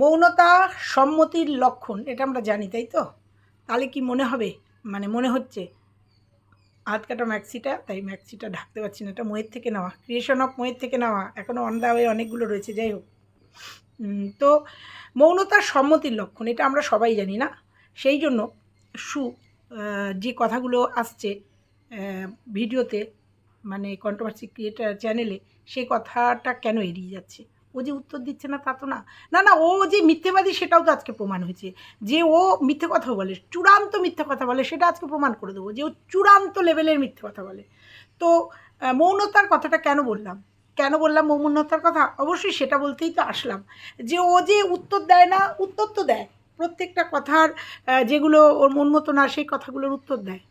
মৌনতা সম্মতির লক্ষণ, এটা আমরা জানি, তাই তো? তাহলে কি মনে হবে? মানে মনে হচ্ছে, হাত কাটা ম্যাক্সিটা তাই ম্যাক্সিটা ঢাকতে পারছি না, এটা ময়ের থেকে নেওয়া ক্রিয়েশন অফ ময়ের থেকে নেওয়া এখনও অন দা ওয়ে অনেকগুলো রয়েছে, যাই হোক। তো মৌনতার সম্মতির লক্ষণ, এটা আমরা সবাই জানি না? সেই জন্য সু যে কথাগুলো আসছে ভিডিওতে মানে কন্ট্রোভার্সি ক্রিয়েটার চ্যানেলে সেই কথাটা কেন এড়িয়ে যাচ্ছে? ও যে উত্তর দিচ্ছে না, তা তো না। না না, ও যে মিথ্যেবাদী সেটাও তো আজকে প্রমাণ হয়েছে। যে ও মিথ্যে কথা বলে, চূড়ান্ত মিথ্যে কথা বলে, সেটা আজকে প্রমাণ করে দেবো যে ও চূড়ান্ত লেভেলের মিথ্যে কথা বলে। তো মৌনতার কথাটা কেন বললাম? কেন বললাম মৌনতার কথা? অবশ্যই সেটা বলতেই তো আসলাম। যে ও যে উত্তর দেয় না, উত্তর তো দেয়। প্রত্যেকটা কথার যেগুলো ওর মন মতো না, সেই কথাগুলোর উত্তর দেয়।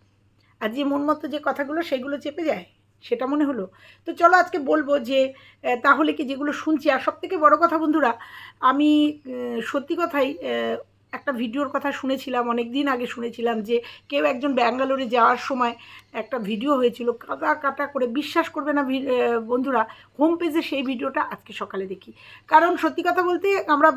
আর যে মন মতো যে কথাগুলো, সেগুলো চেপে যায়। সেটা মনে হলো? তো চলো আজকে বলব যে তাহলে কি যেগুলো শুনছি, আর সব থেকে বড়ো কথা বন্ধুরা, আমি সত্যি কথাই একটা ভিডিওর কথা শুনেছিলাম অনেক দিন আগে শুনেছিলাম যে, কেউ একজন ব্যাঙ্গালোরে যাওয়ার সময় একটা ভিডিও হয়েছিল কাটা কাটা করে, বিশ্বাস করবে না বন্ধুরা হোম পেজে সেই ভিডিওটা আজকে সকালে দেখি। কারণ সত্যি কথা বলতে, আমরা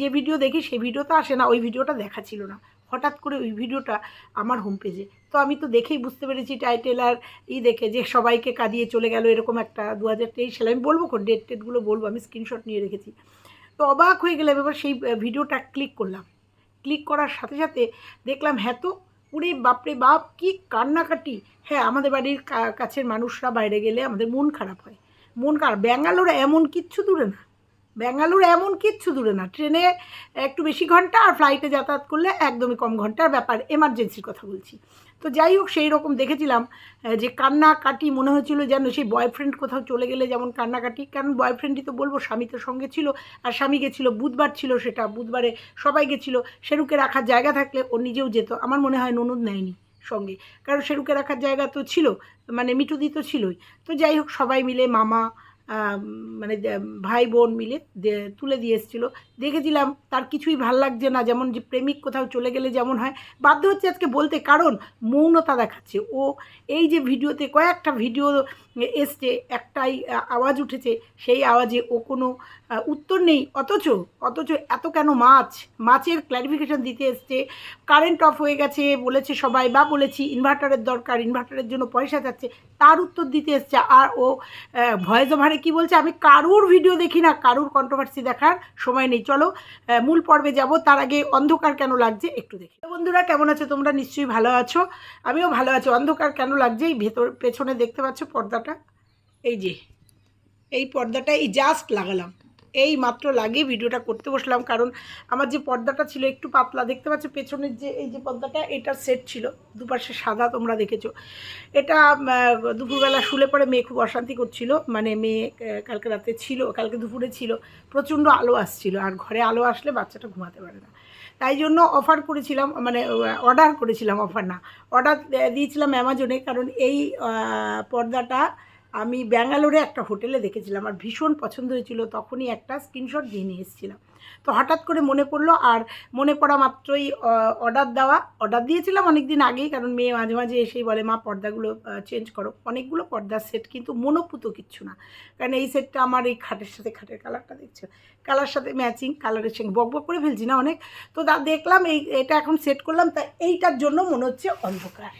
যে ভিডিও দেখি, সেই ভিডিও তো আসে না, ওই ভিডিওটা দেখা ছিল না। হঠাৎ করে ওই ভিডিওটা আমার হোম পেজে তো আমি তো দেখেই বুঝতে পেরেছি টাইটেল আর ই দেখে যে সবাইকে কাঁদিয়ে চলে গেল এরকম একটা দু হাজার তেইশ সালে। আমি বলব কোন ডেট টেটগুলো বলব, আমি স্ক্রিনশট নিয়ে রেখেছি। তো অবাক হয়ে গেলাম, এবার সেই ভিডিওটা ক্লিক করলাম। ক্লিক করার সাথে সাথে দেখলাম হ্যাঁ তো উরে বাপরে বাপ, কি কান্নাকাটি। হ্যাঁ আমাদের বাড়ির কাছের মানুষরা বাইরে গেলে আমাদের মন খারাপ হয়। মন খারাপ। ব্যাঙ্গালোরে এমন কিচ্ছু দূরে না। ব্যাঙ্গালোর এমন কিচ্ছু দূরে না। ট্রেনে একটু বেশি ঘণ্টা আর ফ্লাইটে যাতায়াত করলে একদমই কম ঘণ্টার ব্যাপার। এমার্জেন্সির কথা বলছি। তো যাই হোক, সেই রকম দেখেছিলাম যে কান্নাকাটি মনে হয়েছিল যেন সেই বয়ফ্রেন্ড কোথাও চলে গেলে যেমন কান্নাকাটি। কারণ বয়ফ্রেন্ডই তো বলব, স্বামী তো সঙ্গে ছিল আর স্বামী গেছিল, বুধবার ছিল সেটা। বুধবারে সবাই গেছিল, সেরুকে রাখার জায়গা থাকলে ও নিজেও যেত। আমার মনে হয় ননদ নেয়নি সঙ্গে। কারণ সেরুকে রাখার জায়গা তো ছিল মানে মিটুদি তো ছিলই। তো যাই হোক, সবাই মিলে মামা মানে ভাই বোন মিলে তুলে দিয়ে এসেছিল। দেখেছিলাম তার কিছুই ভালো লাগছে না, যেমন যে প্রেমিক কোথাও চলে গেলে যেমন হয়। বাধ্য হচ্ছে আজকে বলতে, কারণ মৌনতা দেখাচ্ছে। ও এই যে ভিডিওতে কয়েকটা ভিডিও এসছে, একটাই আওয়াজ উঠেছে, সেই আওয়াজে ও কোনো উত্তর নেই। অথচ অথচ এত কেন মাছ? মাছের ক্ল্যারিফিকেশন দিতে এসছে। কারেন্ট অফ হয়ে গেছে বলেছে সবাই বা বলেছি ইনভার্টারের দরকার ইনভার্টারের জন্য পয়সা যাচ্ছে। তার উত্তর দিতে এসছে আর ও ভয়েস ওভারে কী বলছে? আমি কারুর ভিডিও দেখি না। কারুর কন্ট্রোভার্সি দেখার সময় নেই। চলো মূল পর্বে যাব। তার আগে অন্ধকার কেন লাগছে একটু দেখি। বন্ধুরা, কেমন আছো তোমরা? নিশ্চয়ই ভালো আছো। আমিও ভালো আছি। অন্ধকার কেন লাগছে? এই ভেতর, পেছনে দেখতে পাচ্ছ পর্দাটা? এই যে, এই পর্দাটা এই জাস্ট লাগালাম। এই মাত্র লাগিয়ে ভিডিওটা করতে বসলাম। কারণ আমার যে পর্দাটা ছিল একটু পাতলা, দেখতে পাচ্ছ পেছনের যে এই যে পর্দাটা, এটার সেট ছিল। দুপাশে সাদা তোমরা দেখেছ। এটা দুপুরবেলা শুলে পরে মেয়ে খুব অশান্তি করছিল। মানে মেয়ে কালকে রাতে ছিল, কালকে দুপুরে ছিল। প্রচণ্ড আলো আসছিল। আর ঘরে আলো আসলে বাচ্চাটা ঘুমাতে পারে না। তাই জন্য অফার করেছিলাম মানে অর্ডার করেছিলাম অফার না। অর্ডার দিয়েছিলাম অ্যামাজনে কারণ এই পর্দাটা আমি ব্যাঙ্গালোরে একটা হোটেলে দেখেছিলাম আর ভীষণ পছন্দ হয়েছিল, তখনই একটা স্ক্রিনশট দিয়ে নিয়ে এসেছিলাম। তো হঠাৎ করে মনে পড়ল আর মনে পড়া মাত্রই অর্ডার দেওয়া অর্ডার দিয়েছিলাম অনেক দিন আগেই, কারণ মেয়ে মাঝে মাঝে এসেই বলে, মা, পর্দাগুলো চেঞ্জ করো। অনেকগুলো পর্দার সেট কিন্তু মনোপুত কিচ্ছু না। কারণ এই সেটটা আমার এই খাটের সাথে, খাটের কালারটা দেখছ? কালার সাথে ম্যাচিং কালারের সঙ্গে বক বক করে ফেলছি না অনেক? তো দেখলাম এই, এটা এখন সেট করলাম, তা এইটার জন্য মনে হচ্ছে অন্ধকার।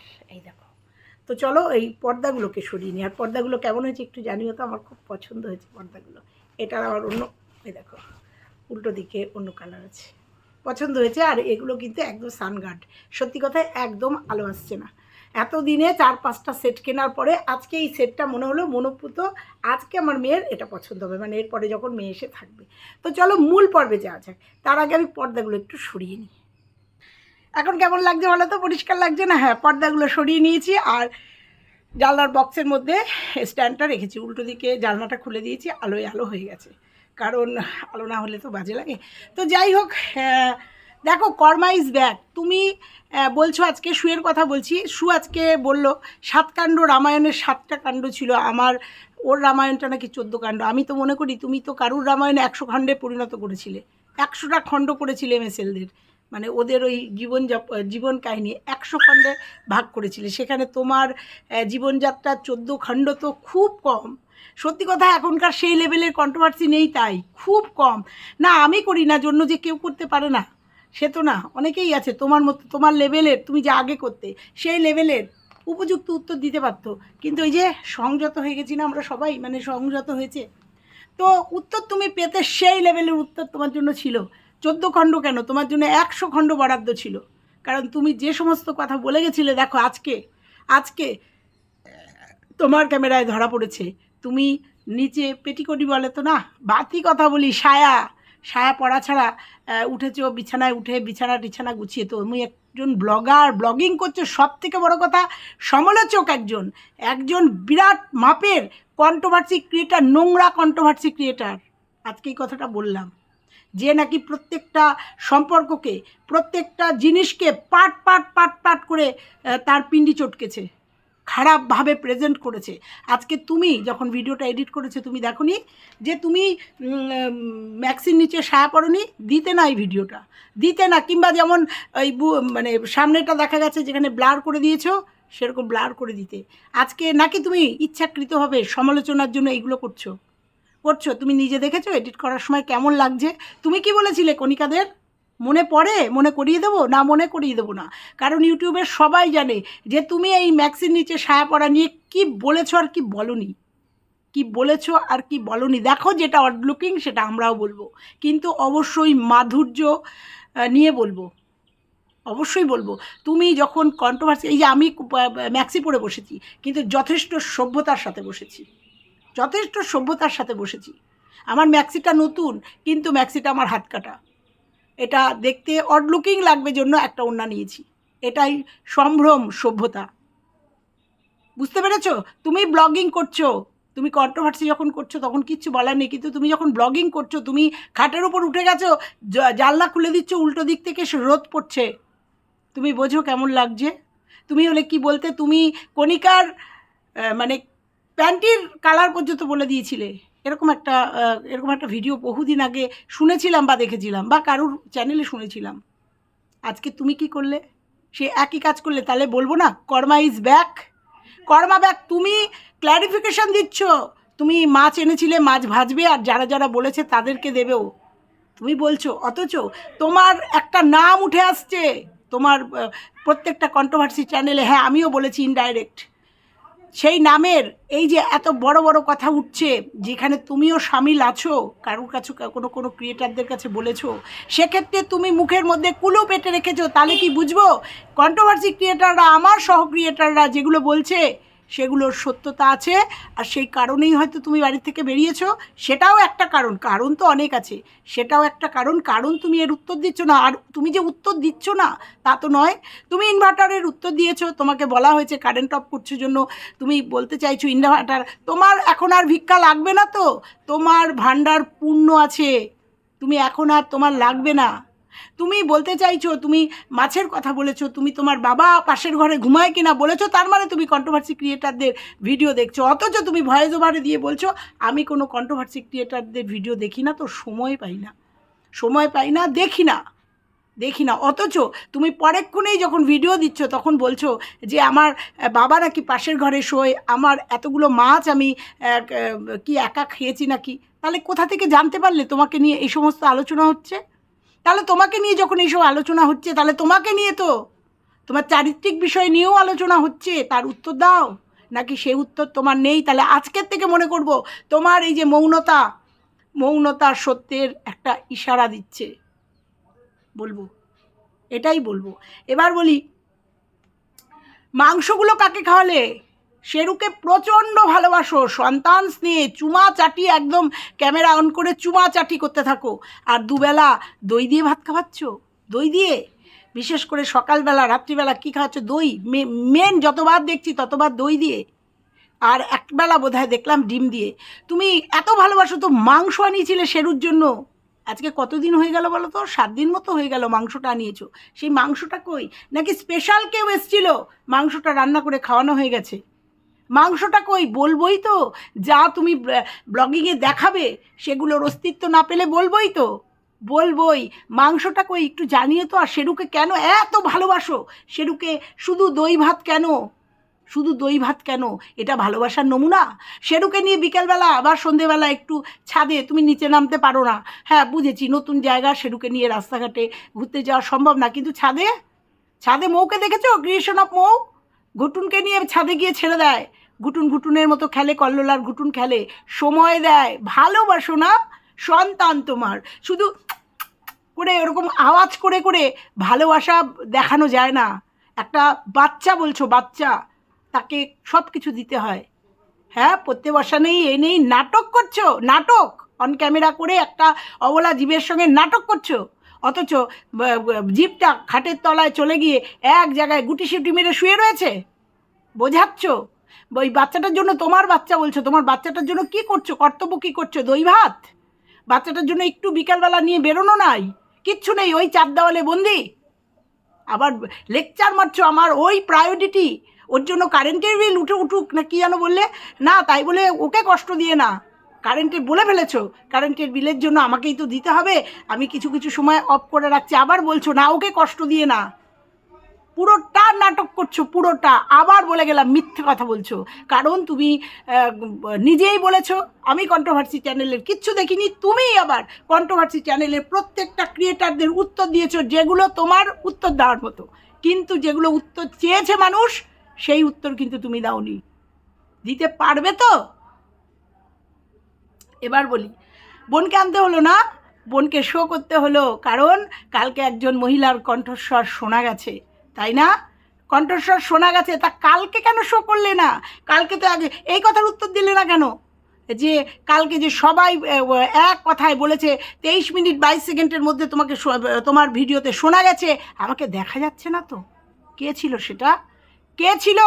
তো চলো এই পর্দাগুলোকে সরিয়ে নিই। আর পর্দাগুলো কেমন হয়েছে একটু জানিও তো, আমার খুব পছন্দ হয়েছে পর্দাগুলো। এটার আবার অন্য, এই দেখো, উল্টো দিকে অন্য কালার আছে। পছন্দ হয়েছে, আর এগুলো কিন্তু একদম সানগার্ড। সত্যি কথায় একদম আলো আসছে না। এত দিনে চার পাঁচটা সেট কেনার পরে আজকে এই সেটটা মনে হলো মনোপুত, আজকে আমার মেয়ের এটা পছন্দ হবে। মানে এরপরে যখন মেয়ে এসে থাকবে। তো চলো মূল পর্বে যাওয়া যাক। তার আগে আমি পর্দাগুলো একটু সরিয়ে নিই। এখন কেমন লাগছে বলো তো? পরিষ্কার লাগছে না? হ্যাঁ পর্দাগুলো সরিয়ে নিয়েছি আর জানলার বক্সের মধ্যে স্ট্যান্ডটা রেখেছি। উল্টো দিকে জানলাটা খুলে দিয়েছি, আলোয় আলো হয়ে গেছে। কারণ আলো না হলে তো বাজে লাগে। তো যাই হোক দেখো, কর্মা ইজ ব্যাক। তুমি বলছো আজকে শুয়ের কথা বলছি। শু আজকে বলল, সাত কাণ্ড রামায়ণের সাতটা কাণ্ড ছিল। আমার, ওর রামায়ণটা নাকি চোদ্দ কাণ্ড। আমি তো মনে করি, তুমি তো কারুর রামায়ণ একশো খণ্ডে পরিণত করেছিলে। একশোটা খণ্ড করেছিলে এমএসএলদের মানে ওদের ওই জীবন জীবন কাহিনী একশো খণ্ডে ভাগ করেছিলে। সেখানে তোমার আহ, জীবনযাত্রার চোদ্দ খণ্ড তো খুব কম। সত্যি কথা এখনকার সেই লেভেলের কন্ট্রোভার্সি নেই তাই খুব কম। না আমি করি না জন্য যে কেউ করতে পারে না সে তো না অনেকেই আছে তোমার মতো তোমার লেভেলের তুমি যে আগে করতে সেই লেভেলের উপযুক্ত উত্তর দিতে পারত। কিন্তু ওই যে সংযত হয়ে গেছি না আমরা সবাই মানে সংযত হয়েছে। তো উত্তর তুমি পেতে সেই লেভেলের উত্তর তোমার জন্য ছিল। চোদ্দ খণ্ড কেন? তোমার জন্য একশো খণ্ড বরাদ্দ ছিল। কারণ তুমি যে সমস্ত কথা বলে গেছিলে, দেখো আজকে আজকে, তোমার ক্যামেরায় ধরা পড়েছে। তুমি নিচে পেটিকটি বলে তো না? বাতি কথা বলি, সায়া। সায়া পড়া ছাড়া উঠেছো, বিছানায় উঠে, বিছানা টিছানা গুছিয়ে তো। তুমি একজন ব্লগার, ব্লগিং করছ সব থেকে বড় কথা, সমালোচক একজন। একজন বিরাট মাপের কন্ট্রোভার্সি ক্রিয়েটার নোংরা কন্ট্রোভার্সি ক্রিয়েটার আজকে এই কথাটা বললাম। যে নাকি প্রত্যেকটা সম্পর্ককে, প্রত্যেকটা জিনিসকে পাট পাট পাট পাট করে তার পিন্ডি চটকেছে, খারাপভাবে প্রেজেন্ট করেছে। আজকে তুমি যখন ভিডিওটা এডিট করেছে, তুমি দেখোনি যে তুমি ম্যাক্সির নিচে সায়া পড়নি? দিতে না এই ভিডিওটা। দিতে না, কিংবা যেমন ওই মানে সামনেটা দেখা গেছে যেখানে ব্লার করে দিয়েছ, সেরকম ব্লার করে দিতে। আজকে নাকি তুমি ইচ্ছাকৃতভাবে সমালোচনার জন্য এইগুলো করছ? করছ? তুমি নিজে দেখেছ? এডিট করার সময় কেমন লাগছে? তুমি কি বলেছিলে কণিকাদের? মনে পড়ে? মনে করিয়ে দেবো? না, মনে করিয়ে দেবো না। কারণ ইউটিউবের সবাই জানে যে তুমি এই ম্যাক্সির নিচে সায়া পড়া নিয়ে কি বলেছ আর কি বলনি। কি বলেছ আর কি বলনি? দেখো যেটা অড লুকিং সেটা আমরাও বলব। কিন্তু অবশ্যই মাধুর্য নিয়ে বলব। অবশ্যই বলব। তুমি যখন কন্ট্রোভার্সি এই যে আমি ম্যাক্সি পরে বসেছি, কিন্তু যথেষ্ট সভ্যতার সাথে বসেছি। যথেষ্ট সভ্যতার সাথে বসেছি। আমার ম্যাক্সিটা নতুন, কিন্তু ম্যাক্সিটা আমার হাত কাটা। এটা দেখতে অড লুকিং লাগবে জন্য একটা ওড়না নিয়েছি। এটাই সম্ভ্রম সভ্যতা। বুঝতে পেরেছ? তুমি ব্লগিং করছ। তুমি কন্ট্রোভার্সি যখন করছ, তখন কিচ্ছু বলার নেই। কিন্তু তুমি যখন ব্লগিং করছ, তুমি খাটের উপর উঠে গেছো জানলা খুলে দিচ্ছ, উল্টো দিক থেকে রোদ পড়ছে। তুমি বোঝো কেমন লাগছে? তুমি হলে কি বলতে, তুমি কণিকার মানে প্যান্টির কালার পর্যন্ত বলে দিয়েছিলে। এরকম একটা এরকম একটা ভিডিও বহুদিন আগে শুনেছিলাম বা দেখেছিলাম বা কারুর চ্যানেলে শুনেছিলাম। আজকে তুমি কি করলে? সে একই কাজ করলে, তাহলে বলব না, karma is back karma back তুমি ক্ল্যারিফিকেশন দিচ্ছ। তুমি মাছ এনেছিলে, মাছ ভাজবে আর যারা যারা বলেছে তাদেরকে দেবেও তুমি বলছো, অথচ তোমার একটা নাম উঠে আসছে। তোমার প্রত্যেকটা কন্ট্রোভার্সি চ্যানেলে হ্যাঁ আমিও বলেছি ইনডাইরেক্ট সেই নামের এই যে এত বড় বড় কথা উঠছে, যেখানে তুমিও সামিল আছো, কারোর কাছে কোনো কোনো ক্রিয়েটারদের কাছে বলেছ, সেক্ষেত্রে তুমি মুখের মধ্যে কুলো পেটে রেখেছো, তাহলে কি বুঝব? কন্ট্রোভার্সি ক্রিয়েটাররা আমার সহ ক্রিয়েটাররা যেগুলো বলছে সেগুলোর সত্যতা আছে, আর সেই কারণেই হয়তো তুমি বাড়ি থেকে বেরিয়েছো। সেটাও একটা কারণ কারণ তো অনেক আছে। সেটাও একটা কারণ কারণ তুমি এর উত্তর দিচ্ছ না, আর তুমি যে উত্তর দিচ্ছ না, তা তো নয়। তুমি ইনভার্টারের উত্তর দিয়েছ, তোমাকে বলা হয়েছে কারেন্ট অফ করছ জন্য। তুমি বলতে চাইছো ইনভার্টার তোমার এখন আর ভিক্ষা লাগবে না তো? তোমার ভাণ্ডার পূর্ণ আছে। তুমি এখন আর তোমার লাগবে না। তুমি বলতে চাইছো, তুমি মাছের কথা বলেছ, তুমি তোমার বাবা পাশের ঘরে ঘুমায় কিনা বলেছ, তার মানে তুমি কন্ট্রোভার্সি ক্রিয়েটারদের ভিডিও দেখছ। অথচ তুমি ভয়েস ওভারে দিয়ে বলছো, আমি কোনো কন্ট্রোভার্সি ক্রিয়েটারদের ভিডিও দেখি না, তো সময় পাই না। সময় পাই না, দেখি না। দেখি না। অথচ তুমি পরেক্ষণেই যখন ভিডিও দিচ্ছ, তখন বলছো যে, আমার বাবা নাকি পাশের ঘরে শোয়, আমার এতগুলো মাছ আমি কি একা খেয়েছি নাকি? তাহলে কোথা থেকে জানতে পারলে তোমাকে নিয়ে এই সমস্ত আলোচনা হচ্ছে? তাহলে তোমাকে নিয়ে যখন এইসব আলোচনা হচ্ছে, তাহলে তোমাকে নিয়ে তো? তোমার চারিত্রিক বিষয় নিয়েও আলোচনা হচ্ছে, তার উত্তর দাও। নাকি সেই উত্তর তোমার নেই? তাহলে আজকের থেকে মনে করব, তোমার এই যে মৌনতা মৌনতা সত্যের একটা ইশারা দিচ্ছে। বলব, এটাই বলব। এবার বলি, মাংসগুলো কাকে খাওয়ালে? শেরুকে প্রচণ্ড ভালোবাসো, সন্তান স্নেহে চুমা চাটি একদম ক্যামেরা অন করে চুমা চাটি করতে থাকো। আর দুবেলা দই দিয়ে ভাত খাওয়াচ্ছ? দই দিয়ে? বিশেষ করে সকালবেলা, রাত্রিবেলা কী খাওয়াচ্ছ? দই। মেন যতবার দেখছি ততবার দই দিয়ে। আর একবেলা বোধহয় দেখলাম ডিম দিয়ে। তুমি এত ভালোবাসো তো মাংস আনিয়েছিলে শেরুর জন্য। আজকে কতদিন হয়ে গেল বলো তো? সাত দিন মতো হয়ে গেল মাংসটা আনিয়েছো। সেই মাংসটা কই? নাকি স্পেশাল কেউ এসছিল? মাংসটা রান্না করে খাওয়ানো হয়ে গেছে। মাংসটা কই? বলবোই তো। যা তুমি ব্লগিংয়ে দেখাবে, সেগুলোর অস্তিত্ব না পেলে বলবোই তো। বলবই, মাংসটা কই? একটু জানিয়ে তো, আর সেরুকে কেন এত ভালোবাসো? শেরুকে শুধু দই ভাত কেন? শুধু দই ভাত কেন? এটা ভালোবাসার নমুনা? শেরুকে নিয়ে বিকেলবেলা, আবার সন্ধেবেলা একটু ছাদে, তুমি নিচে নামতে পারো না। হ্যাঁ বুঝেছি, নতুন জায়গা শেরুকে নিয়ে রাস্তাঘাটে ঘুরতে যাওয়া সম্ভব না। কিন্তু ছাদে? ছাদে মৌকে দেখেছ? অফ মৌ? ঘটুনকে নিয়ে ছাদে গিয়ে ছেড়ে দেয়। ঘুটুন ঘুটুনের মতো খেলে, কল্লোলার ঘুটুন খেলে। সময় দেয়, ভালোবাসো না সন্তান তোমার। শুধু করে ওরকম আওয়াজ করে করে ভালোবাসা দেখানো যায় না। একটা বাচ্চা বলছো, বাচ্চা, তাকে সব কিছু দিতে হয়। হ্যাঁ পড়তে বসা নেই এ নেই, নাটক করছ? নাটক! অন ক্যামেরা করে একটা অবলা জীবের সঙ্গে নাটক করছ। অথচ জীবটা খাটের তলায় চলে গিয়ে এক জায়গায় গুটি সিটি মেরে শুয়ে রয়েছে। বোঝাচ্ছ? ওই বাচ্চাটার জন্য তোমার বাচ্চা বলছো, তোমার বাচ্চাটার জন্য কি করছ, কর্তব্য কি করছ, দই ভাত? বাচ্চাটার জন্য একটু বিকালবেলা নিয়ে বেরোনো নাই, কিচ্ছু নেই, ওই চার দেওয়ালে বন্দি। আবার লেকচার মারছো আমার ওই প্রায়োরিটি ওর জন্য কারেন্টের বিল উঠে উঠুক, না কি যেন বললে? না, তাই বলে ওকে কষ্ট দিয়ে না। কারেন্টের বলে ফেলেছো কারেন্টের বিলের জন্য আমাকেই তো দিতে হবে, আমি কিছু কিছু সময় অফ করে রাখছি, আবার বলছো, না, ওকে কষ্ট দিয়ে না। পুরোটা নাটক করছ, পুরোটা। আবার বলে গেলাম, মিথ্যে কথা বলছো। কারণ তুমি নিজেই বলেছ, আমি কন্ট্রোভার্সি চ্যানেলের কিচ্ছু দেখিনি তুমি আবার কন্ট্রোভার্সি চ্যানেলের প্রত্যেকটা ক্রিয়েটারদের উত্তর দিয়েছ, যেগুলো তোমার উত্তর দেওয়ার মতো। কিন্তু যেগুলো উত্তর চেয়েছে মানুষ, সেই উত্তর কিন্তু তুমি দাওনি। দিতে পারবে তো? এবার বলি, বোনকে আনতে হলো না, বোনকে শো করতে হলো। কারণ, কালকে একজন মহিলার কণ্ঠস্বর শোনা গেছে। তাই না? কণ্ঠস্বর শোনা গেছে, তা কালকে কেন শো করলে না? কালকে তো আগে, এই কথার উত্তর দিলে না কেন? যে কালকে যে সবাই এক কথায় বলেছে, তেইশ মিনিট বাইশ সেকেন্ডের মধ্যে তোমাকে তোমার ভিডিওতে শোনা গেছে, আমাকে দেখা যাচ্ছে না তো। কে ছিল সেটা? কে ছিল?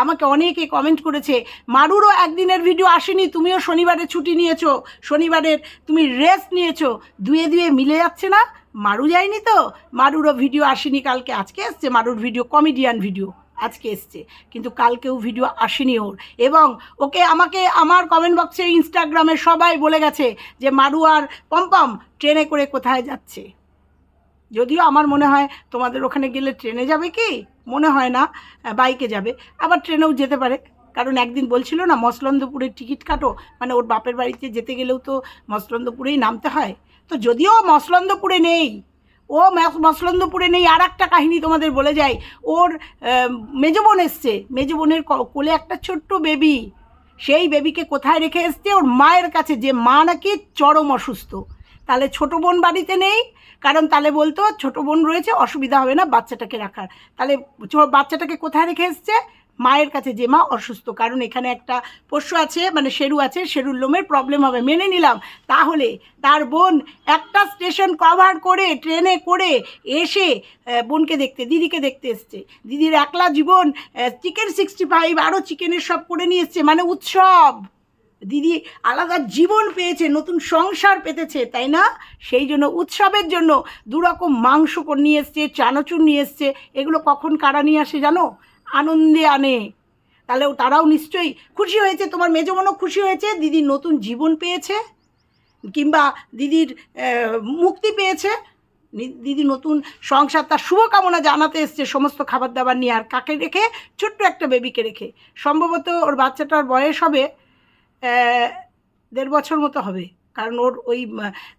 আমাকে অনেকে কমেন্ট করেছে, মারুরও একদিনের ভিডিও আসেনি, তুমিও শনিবারে ছুটি নিয়েছো, শনিবারের তুমি রেস্ট নিয়েছো, দুয়ে দুয়ে মিলে যাচ্ছে না? মারু যায়নি তো? মারুরও ভিডিও আসেনি কালকে। আজকে এসছে মারুর ভিডিও কমেডিয়ান ভিডিও আজকে এসছে। কিন্তু কালকেও ভিডিও আসেনি ওর। এবং ওকে আমাকে আমার কমেন্ট বক্সে ইনস্টাগ্রামে সবাই বলে গেছে যে মারু আর পম্পম ট্রেনে করে কোথায় যাচ্ছে? যদিও আমার মনে হয় তোমাদের ওখানে গেলে ট্রেনে যাবে কি? মনে হয় না বাইকে যাবে। আবার ট্রেনেও যেতে পারে। কারণ একদিন বলছিল না, মসলন্দপুরের টিকিট কাটো। মানে ওর বাপের বাড়িতে যেতে গেলেও তো মসলন্দপুরেই নামতে হয়। তো যদিও মসলন্দপুরে নেই, ও মস- মসলন্দপুরে নেই আর একটা কাহিনী তোমাদের বলে যাই। ওর মেজো বোন এসছে, মেজো বোনের কোলে একটা ছোট্ট বেবি, সেই বেবিকে কোথায় রেখে এসছে? ওর মায়ের কাছে, যে মা নাকি চরম অসুস্থ। তাহলে ছোট বোন বাড়িতে নেই, কারণ তাহলে বলতো ছোট বোন রয়েছে, অসুবিধা হবে না বাচ্চাটাকে রাখার। তাহলে বাচ্চাটাকে কোথায় রেখে এসছে? মায়ের কাছে যে মা অসুস্থ, কারণ এখানে একটা পোষ্য আছে মানে শেরু আছে, শেরুর লোমের প্রবলেম হবে। মেনে নিলাম। তাহলে তার বোন একটা স্টেশন কভার করে ট্রেনে করে এসে বোনকে দেখতে, দিদিকে দেখতে এসছে। দিদির একলা জীবন চিকেন সিক্সটি ফাইভ আরও চিকেনের সব করে নিয়ে এসছে মানে উৎসব। দিদি আলাদা জীবন পেয়েছে, নতুন সংসার পেতেছে, তাই না? সেই জন্য উৎসবের জন্য দুরকম মাংস নিয়ে এসছে, চানাচুর নিয়ে এসছে। এগুলো কখন কারা নিয়ে আসে জানো? আনন্দে আনে। তাহলে তারাও নিশ্চয়ই খুশি হয়েছে। তোমার মেজো বোনও খুশি হয়েছে। দিদি নতুন জীবন পেয়েছে। কিংবা দিদির মুক্তি পেয়েছে। দিদি নতুন সংসার, তার শুভকামনা জানাতে এসছে সমস্ত খাবার দাবার নিয়ে। আর কাকে রেখে? ছোট্ট একটা বেবিকে রেখে। সম্ভবত ওর বাচ্চাটার বয়স হবে দেড় বছর মতো হবে। কারণ ওর ওই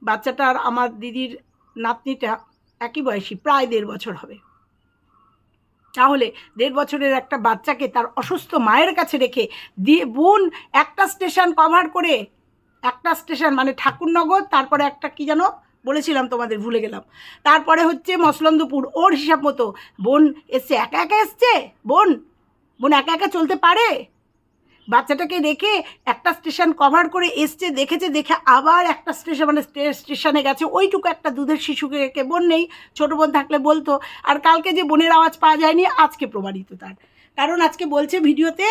বাচ্চাটার, আমার দিদির নাতনিটা একই বয়সী, প্রায় দেড় বছর হবে। তাহলে দেড় বছরের একটা বাচ্চাকে তার অসুস্থ মায়ের কাছে রেখে দিয়ে বোন একটা স্টেশন কভার করে, একটা স্টেশন মানে ঠাকুরনগর, তারপরে একটা কি যেন বলেছিলাম তোমাদের, ভুলে গেলাম। তারপরে হচ্ছে মসলন্দপুর, ওর হিসাব মতো বোন এসছে, একা একা এসছে? বোন? বোন একা একা চলতে পারে? বাচ্চাটাকে রেখে একটা স্টেশন কভার করে এসছে, দেখেছে, দেখে আবার একটা স্টেশন মানে স্টে- স্টেশনে গেছে। ওইটুকু একটা দুধের শিশুকে বোন নেই, ছোটো বোন থাকলে বলতো। আর কালকে যে বোনের আওয়াজ পাওয়া যায়নি, আজকে প্রমাণিত তার। কারণ আজকে বলছে ভিডিওতে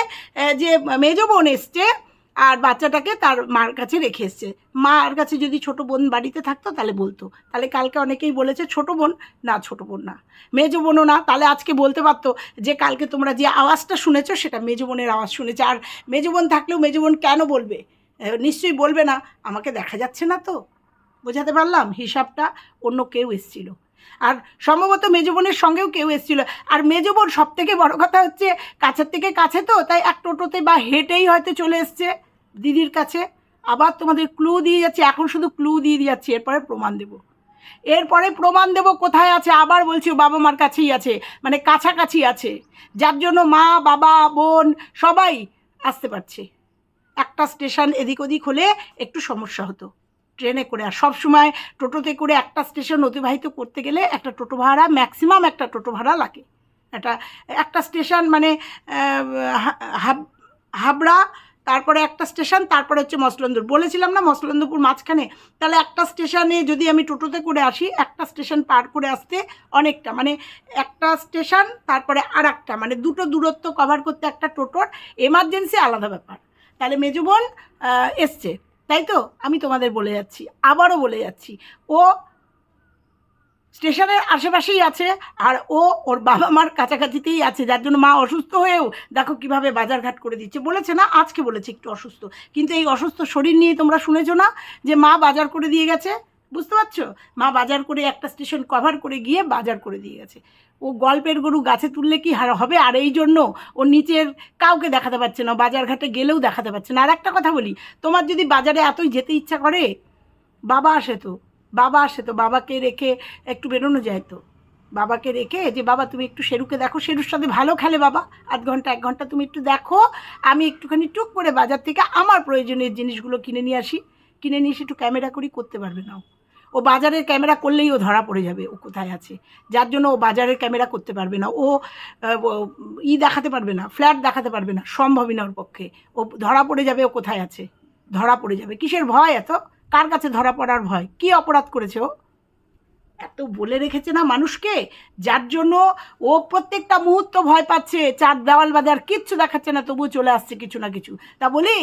যে মেজো বোন এসছে আর বাচ্চাটাকে তার মার কাছে রেখে এসছে। মার কাছে যদি ছোট বোন বাড়িতে থাকতো, তাহলে বলতো। তাহলে কালকে অনেকেই বলেছে, ছোট বোন? না, ছোট বোন না। মেজো বোনও না? তাহলে আজকে বলতে পারতো যে, কালকে তোমরা যে আওয়াজটা শুনেছো, সেটা মেজো বোনের আওয়াজ শুনেছে। আর মেজো বোন থাকলেও মেজো বোন কেন বলবে? নিশ্চয়ই বলবে না। আমাকে দেখা যাচ্ছে না তো। বোঝাতে পারলাম? হিসাবটা অন্য কেউ এসেছিল। আর সম্ভবত মেজো বোনের সঙ্গেও কেউ এসেছিল। আর মেজো বোন সব থেকে বড় কথা হচ্ছে, কাছের থেকে কাছে তো, তাই এক টোটোতে বা হেঁটেই হয়তো চলে এসছে। দিদির কাছে। আবার তোমাদের ক্লু দিয়ে যাচ্ছি, এখন শুধু ক্লু দিয়ে যাচ্ছি, এরপরে প্রমাণ দেবো। এরপরে প্রমাণ দেব কোথায় আছে, আবার বলছি বাবা মার কাছেই আছে মানে কাছাকাছি আছে। যার জন্য মা, বাবা, বোন সবাই আসতে পারছে। একটা স্টেশন এদিক ওদিক হলে একটু সমস্যা হতো। ট্রেনে করে আর সব সময় টোটোতে করে একটা স্টেশন অতিবাহিত করতে গেলে একটা টোটো ভাড়া ম্যাক্সিমাম একটা টোটো ভাড়া লাগে। একটা একটা স্টেশন মানে হাব- হাবড়া তারপরে একটা স্টেশন, তারপরে হচ্ছে মসলন্দপুর বলেছিলাম না মসলন্দপুর মাঝখানে? তাহলে একটা স্টেশনে যদি আমি টোটোতে করে আসি, একটা স্টেশন পার করে আসতে অনেকটা মানে একটা স্টেশন, তারপরে আর একটা মানে দুটো দূরত্ব কভার করতে একটা টোটোর এমার্জেন্সি আলাদা ব্যাপার। তাহলে মেজো বোন এসছে, তাই তো? আমি তোমাদের বলে যাচ্ছি, আবারও বলে যাচ্ছি। ও স্টেশনের আশেপাশেই আছে, আর ও ওর বাবা মার কাছাকাছিতেই আছে, যার জন্য মা অসুস্থ হয়েও দেখো কীভাবে বাজারঘাট করে দিচ্ছে। বলেছে না, আজকে বলেছে একটু অসুস্থ। কিন্তু এই অসুস্থ শরীর নিয়ে তোমরা শুনেছো না যে মা বাজার করে দিয়ে গেছে? বুঝতে পারছ? মা বাজার করে একটা স্টেশন কভার করে গিয়ে বাজার করে দিয়ে গেছে। ও গল্পের গরু গাছে তুললে কি হার হবে? আর এই জন্য ও নিচের কাউকে দেখাতে পারছে না বাজারঘাটে গেলেও দেখাতে পারছে না। আর একটা কথা বলি, তোমার যদি বাজারে এতই যেতে ইচ্ছা করে, বাবা আসে তো। বাবা আসে তো, বাবাকে রেখে একটু বেরোনো যায় তো। বাবাকে রেখে যে, বাবা, তুমি একটু শেরুকে দেখো, শেরুর সাথে ভালো খেলে বাবা। আধ ঘণ্টা, এক ঘণ্টা তুমি একটু দেখো, আমি একটুখানি টুক করে বাজার থেকে আমার প্রয়োজনীয় জিনিসগুলো কিনে নিয়ে আসি। কিনে নিয়ে এসে একটু ক্যামেরা করি, করতে পারবে না ও। বাজারের ক্যামেরা করলেই ও ধরা পড়ে যাবে, ও কোথায় আছে? যার জন্য ও বাজারের ক্যামেরা করতে পারবে না। ও, ই দেখাতে পারবে না, ফ্ল্যাট দেখাতে পারবে না, সম্ভবই না ওর পক্ষে। ও ধরা পড়ে যাবে, ও কোথায় আছে? ধরা পড়ে যাবে। কিসের ভয় এত? কার কাছে ধরা পড়ার ভয়? কি অপরাধ করেছে ও? এত বলে রেখেছে না মানুষকে, যার জন্য ও প্রত্যেকটা মুহূর্ত ভয় পাচ্ছে চার দেওয়াল বাদে আর কিচ্ছু দেখাচ্ছে না, তবুও চলে আসছে কিছু না কিছু। তা বলি,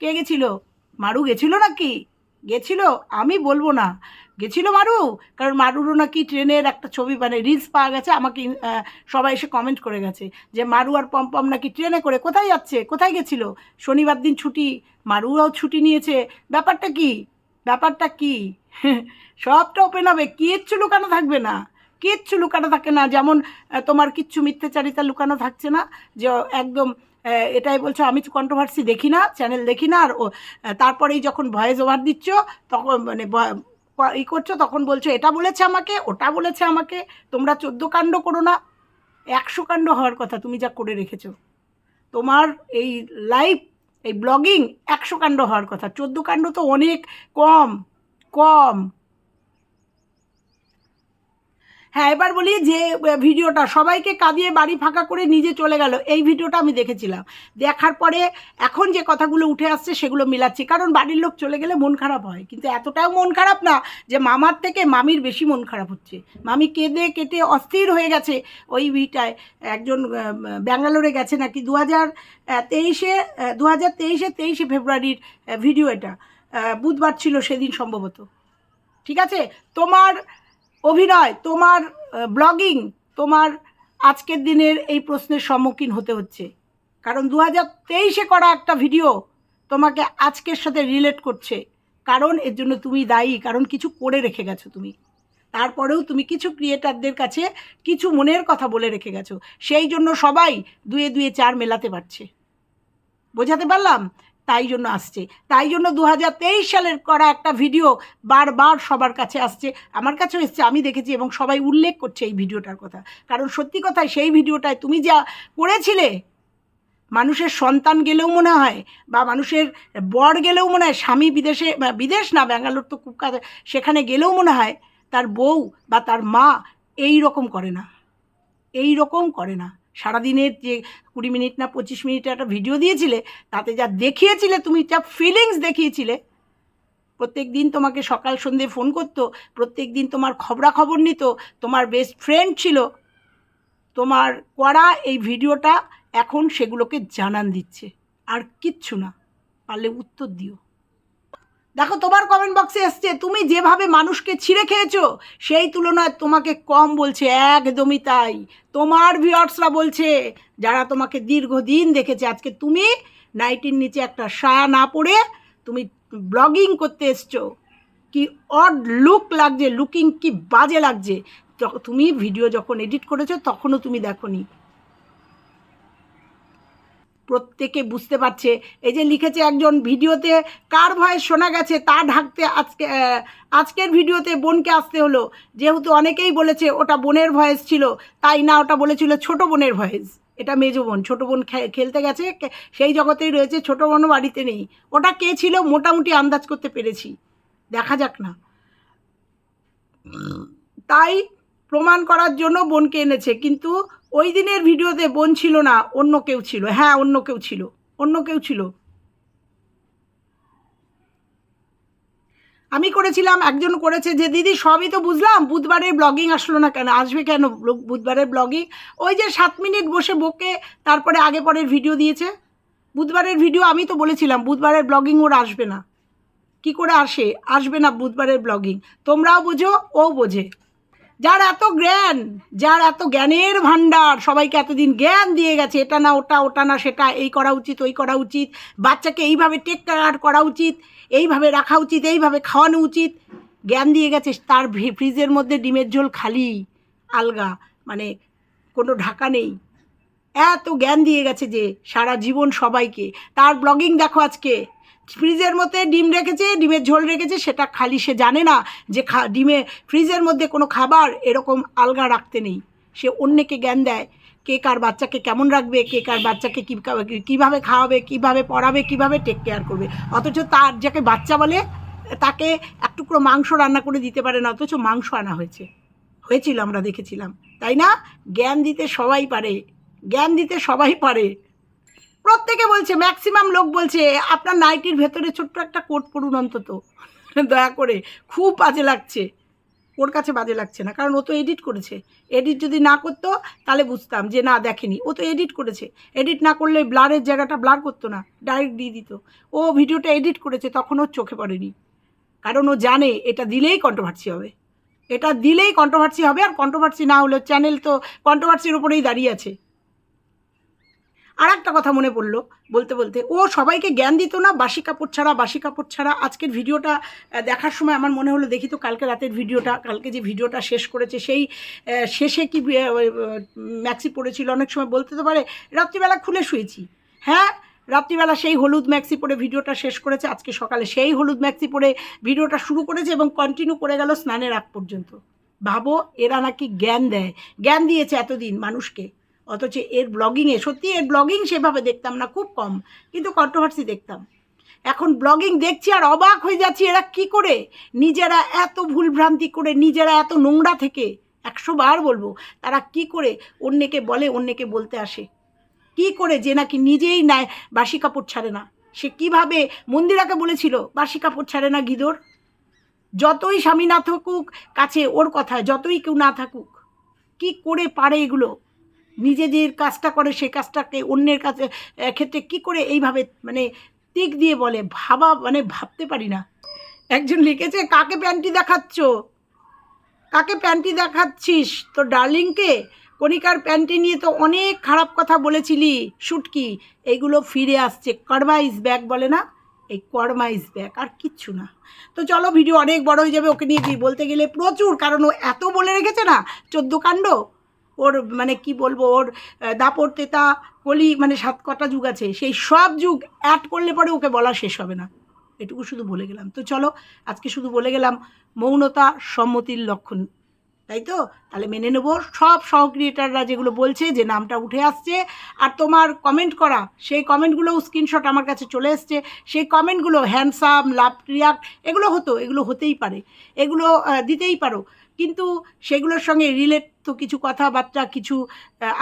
কে গেছিল? মারু গেছিল নাকি? গেছিল, আমি বলব না। গেছিল মারু, কারণ মারুরও নাকি ট্রেনের একটা ছবি মানে রিলস পাওয়া গেছে, আমাকে সবাই এসে কমেন্ট করে গেছে যে মারু আর পম্পম নাকি ট্রেনে করে কোথায় যাচ্ছে? কোথায় গেছিল? শনিবার দিন ছুটি, মারুও ছুটি নিয়েছে। ব্যাপারটা কি? ব্যাপারটা কি? সবটা ওপেন হবে। কিচ্ছু লুকানো থাকবে না। কিচ্ছু লুকানো থাকে না। যেমন তোমার কিচ্ছু মিথ্যাচারিতা লুকানো থাকছে না। যে, একদম এটাই বলছো, আমি কন্ট্রোভার্সি দেখি না চ্যানেল দেখি না, আর ও- তারপরেই যখন ভয়েস ওভার দিচ্ছ, তখন মানে ই করছ, তখন বলছো, এটা বলেছে আমাকে, ওটা বলেছে আমাকে, তোমরা চোদ্দ কাণ্ড করো না। একশো কাণ্ড হওয়ার কথা তুমি যা করে রেখেছো। তোমার এই লাইভ এই ব্লগিং একশো কাণ্ড হওয়ার কথা। চোদ্দ কাণ্ড তো অনেক কম কম। হ্যাঁ এবার বলি যে ভিডিওটা সবাইকে কাঁদিয়ে বাড়ি ফাঁকা করে নিজে চলে গেল। এই ভিডিওটা আমি দেখেছিলাম। দেখার পরে এখন যে কথাগুলো উঠে আসছে সেগুলো মিলাচ্ছি। কারণ বাড়ির লোক চলে গেলে মন খারাপ হয়। কিন্তু এতটাও মন খারাপ না যে মামার থেকে মামির বেশি মন খারাপ হচ্ছে। মামি কেঁদে কেটে অস্থির হয়ে গেছে ওই ভিটায়। একজন ব্যাঙ্গালোরে গেছে নাকি দু হাজার তেইশে দু হাজার তেইশে তেইশে ফেব্রুয়ারির ভিডিও এটা। বুধবার ছিল সেদিন সম্ভবত। ঠিক আছে? তোমার অভিনয়, তোমার ব্লগিং তোমার আজকের দিনের এই প্রশ্নের সম্মুখীন হতে হচ্ছে। কারণ দু হাজার তেইশে করা একটা ভিডিও তোমাকে আজকের সাথে রিলেট করছে। কারণ এর জন্য তুমি দায়ী, কারণ কিছু করে রেখে গেছো তুমি। তারপরেও তুমি কিছু ক্রিয়েটারদের কাছে কিছু মনের কথা বলে রেখে গেছো। সেই জন্য সবাই দুয়ে দুয়ে চার মেলাতে পারছে। বোঝাতে পারলাম? তাই জন্য আসছে। তাই জন্য দু হাজার তেইশ সালের করা একটা ভিডিও বারবার সবার কাছে আসছে। আমার কাছেও এসছে, আমি দেখেছি এবং সবাই উল্লেখ করছে এই ভিডিওটার কথা। কারণ সত্যি কথায় সেই ভিডিওটায় তুমি যা করেছিলে, মানুষের সন্তান গেলেও মনে হয়, বা মানুষের বর গেলেও মনে হয়, স্বামী বিদেশে বিদেশ না, ব্যাঙ্গালোর তো খুব কাছে, সেখানে গেলেও মনে হয়, তার বউ বা তার মা এই রকম করে না। এই রকম করে না। সারাদিনের যে কুড়ি মিনিট না পঁচিশ মিনিটের একটা ভিডিও দিয়েছিলে, তাতে যা দেখিয়েছিলে, তুমি যা ফিলিংস দেখিয়েছিলে প্রত্যেক দিন তোমাকে সকাল সন্ধে ফোন করতো প্রত্যেক দিন তোমার খবরাখবর নিত, তোমার বেস্ট ফ্রেন্ড ছিল, তোমার করা এই ভিডিওটা এখন সেগুলোকে জানান দিচ্ছে, আর কিচ্ছু না, পারলে উত্তর দিও। দেখো, তোমার কমেন্ট বক্সে এসছে, তুমি যেভাবে মানুষকে ছিঁড়ে খেয়েছো, সেই তুলনায় তোমাকে কম বলছে, একদমই তাই। তোমার ভিউয়ার্সরা বলছে, যারা তোমাকে দীর্ঘদিন দেখেছে, আজকে তুমি নাইটির নিচে একটা সায়া না পরে তুমি ব্লগিং করতে এসছো। কি অড লুক লাগছে লুকিং কি বাজে লাগছে। তুমি ভিডিও যখন এডিট করেছ, তখনও তুমি দেখোনি। প্রত্যেকে বুঝতে পারছে। এই যে লিখেছে একজন ভিডিওতে, কার ভয়েস শোনা গেছে? তা ঢাকতে আজকে আজকের ভিডিওতে বোনকে আসতে হলো। যেহেতু অনেকেই বলেছে, ওটা বোনের ভয়েস ছিল। তাই না, ওটা বলেছিল ছোট বোনের ভয়েস। এটা মেজো বোন, ছোটো বোন খেলতে গেছে সেই জগতেই রয়েছে, ছোটো বোনও বাড়িতে নেই। ওটা কে ছিল? মোটামুটি আন্দাজ করতে পেরেছি। দেখা যাক না। তাই প্রমাণ করার জন্য বোনকে এনেছে, কিন্তু ওই দিনের ভিডিওতে বোন ছিল না, অন্য কেউ ছিল। হ্যাঁ অন্য কেউ ছিল। অন্য কেউ ছিল। আমি করেছিলাম, একজন করেছে যে, দিদি, সবই তো বুঝলাম, বুধবারের ব্লগিং আসলো না কেন? আসবে কেন বুধবারের ব্লগিং? ওই যে সাত মিনিট বসে বকে, তারপরে আগে পরের ভিডিও দিয়েছে। বুধবারের ভিডিও আমি তো বলেছিলাম, বুধবারের ব্লগিং ওর আসবে না। কি করে আসে? আসবে না বুধবারের ব্লগিং। তোমরাও বোঝো, ও বোঝে। যার এত জ্ঞান, যার এত জ্ঞানের ভাণ্ডার, সবাইকে এতদিন জ্ঞান দিয়ে গেছে, এটা না, ওটা ওটা না, সেটা, এই করা উচিত, ওই করা উচিত, বাচ্চাকে এইভাবে টেক কেয়ার করা উচিত, এইভাবে রাখা উচিত, এইভাবে খাওয়ানো উচিত, জ্ঞান দিয়ে গেছে, তার ফ্রিজের মধ্যে ডিমের ঝোল খালি, আলগা মানে কোনো ঢাকা নেই। এত জ্ঞান দিয়ে গেছে যে সারা জীবন সবাইকে, তার ব্লগিং দেখো আজকে। ফ্রিজের মধ্যে ডিম রেখেছে, ডিমের ঝোল রেখেছে, সেটা খালি সে জানে না যে খা, ডিমে, ফ্রিজের মধ্যে কোনো খাবার এরকম আলগা রাখতে নেই। সে অন্যকে জ্ঞান দেয়, কে কার বাচ্চাকে কেমন রাখবে, কে কার বাচ্চাকে কী কীভাবে খাওয়াবে, কীভাবে পড়াবে, কীভাবে টেক কেয়ার করবে। অথচ তার যাকে বাচ্চা বলে, তাকে এক টুকরো মাংস রান্না করে দিতে পারে না, অথচ মাংস আনা হয়েছে। হয়েছিল, আমরা দেখেছিলাম। তাই না? জ্ঞান দিতে সবাই পারে। জ্ঞান দিতে সবাই পারে। প্রত্যেকে বলছে ম্যাক্সিমাম লোক বলছে, আপনার নাইটির ভেতরে ছোট্ট একটা কোট পড়ুন অন্তত। দয়া করে, খুব বাজে লাগছে। ওর কাছে বাজে লাগছে না, কারণ ও তো এডিট করেছে। এডিট যদি না করতো, তাহলে বুঝতাম যে না, দেখেনি। ও তো এডিট করেছে। এডিট না করলে ব্লারের জায়গাটা ব্লার করতো না ডাইরেক্ট দিয়ে দিত। ও ভিডিওটা এডিট করেছে, তখন ওর চোখে পড়েনি। কারণ ও জানে, এটা দিলেই কন্ট্রোভার্সি হবে। এটা দিলেই কন্ট্রোভার্সি হবে, আর কন্ট্রোভার্সি না হলেও চ্যানেল তো কন্ট্রোভার্সির উপরেই দাঁড়িয়ে আছে। আর একটা কথা মনে পড়ল বলতে বলতে। ও সবাইকে জ্ঞান দিত না, বাসি কাপড় ছাড়া, বাসি কাপড় ছাড়া। আজকের ভিডিওটা দেখার সময় আমার মনে হলো, দেখি তো কালকে রাতের ভিডিওটা, কালকে যে ভিডিওটা শেষ করেছে, সেই শেষে কি ম্যাক্সি পড়েছিল, অনেক সময় বলতে তো পারে, রাত্রিবেলা খুলে শুয়েছি। হ্যাঁ রাত্রিবেলা সেই হলুদ ম্যাক্সি পরে ভিডিওটা শেষ করেছে, আজকে সকালে সেই হলুদ ম্যাক্সি পরে ভিডিওটা শুরু করেছে এবং কন্টিনিউ করে গেল স্নানের আগ পর্যন্ত। ভাবো, এরা নাকি জ্ঞান দেয়। জ্ঞান দিয়েছে এতদিন মানুষকে। অথচ এর ব্লগিংয়ে সত্যি এর ব্লগিং সেভাবে দেখতাম না, খুব কম, কিন্তু কন্ট্রোভার্সি দেখতাম। এখন ব্লগিং দেখছি আর অবাক হয়ে যাচ্ছি, এরা কি করে? নিজেরা এত ভুলভ্রান্তি করে, নিজেরা এত নোংরা থেকে, একশো বার বলব, তারা কি করে? অন্যকে বলে, অন্যকে বলতে আসে। কি করে যে নাকি নিজেই নেয় বাসি কাপড় ছাড়ে না? সে কীভাবে? মন্দিরাকে বলেছিল, বাসি কাপড় ছাড়ে না গিদর। যতই স্বামী না থাকুক কাছে ওর কথা, যতই কেউ না থাকুক, কি করে পারে এগুলো? নিজে যে কাজটা করে সেই কাজটাকে অন্যের কাছে ক্ষেত্রে কি করে এইভাবে মানে দিক দিয়ে বলে? ভাবা মানে ভাবতে পারি না। একজন লিখেছে, কাকে প্যান্টি দেখাচ্ছ? কাকে প্যান্টি দেখাচ্ছিস? তো ডার্লিংকে? কণিকার প্যান্টি নিয়ে তো অনেক খারাপ কথা বলেছিলি, শুটকি। এইগুলো ফিরে আসছে। কর্মা ইজ ব্যাক বলে না? এই কর্মা ইজ ব্যাক, আর কিচ্ছু না। তো চলো, ভিডিও অনেক বড় হয়ে যাবে, ওকে নিয়ে কি বলতে গেলে প্রচুর, কারণ ও এত বলে রেখেছে না, চোদ্দ কাণ্ড। ওর মানে কি বলব, ওর দাপট তেতা কলি মানে সাত কটা যুগ আছে, সেই সব যুগ অ্যাড করলে পরে ওকে বলা শেষ হবে না। এটুকু শুধু বলে গেলাম। তো চলো, আজকে শুধু বলে গেলাম, মৌনতা সম্মতির লক্ষণ। তাই তো? তাহলে মেনে নেব। সব সহ ক্রিয়েটাররা যেগুলো বলছে যে নামটা উঠে আসছে, আর তোমার কমেন্ট করা, সেই কমেন্টগুলোও স্ক্রিনশট আমার কাছে চলে এসছে। সেই কমেন্টগুলো হ্যান্ডসাম লাভ রিয়াক্ট এগুলো হতো, এগুলো হতেই পারে। এগুলো দিতেই পারো। কিন্তু সেগুলোর সঙ্গে রিলেট তো কিছু কথাবার্তা, কিছু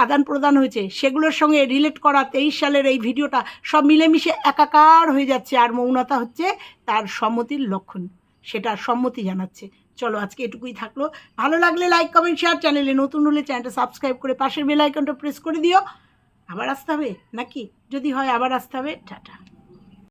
আদান প্রদান হয়েছে। সেগুলোর সঙ্গে রিলেট করা তেইশ সালের এই ভিডিওটা সব মিলেমিশে একাকার হয়ে যাচ্ছে। আর মৌনতা হচ্ছে তার সম্মতির লক্ষণ। সেটা সম্মতি জানাচ্ছে। চলো আজকে এটুকুই থাকল। ভালো লাগলে লাইক কমেন্ট শেয়ার চ্যানেলে নতুন হলে চ্যানেলটা সাবস্ক্রাইব করে পাশের বেল আইকনটা প্রেস করে দিও। আবার আসতে হবে? নাকি? যদি হয় আবার আসতে হবে? টাটা।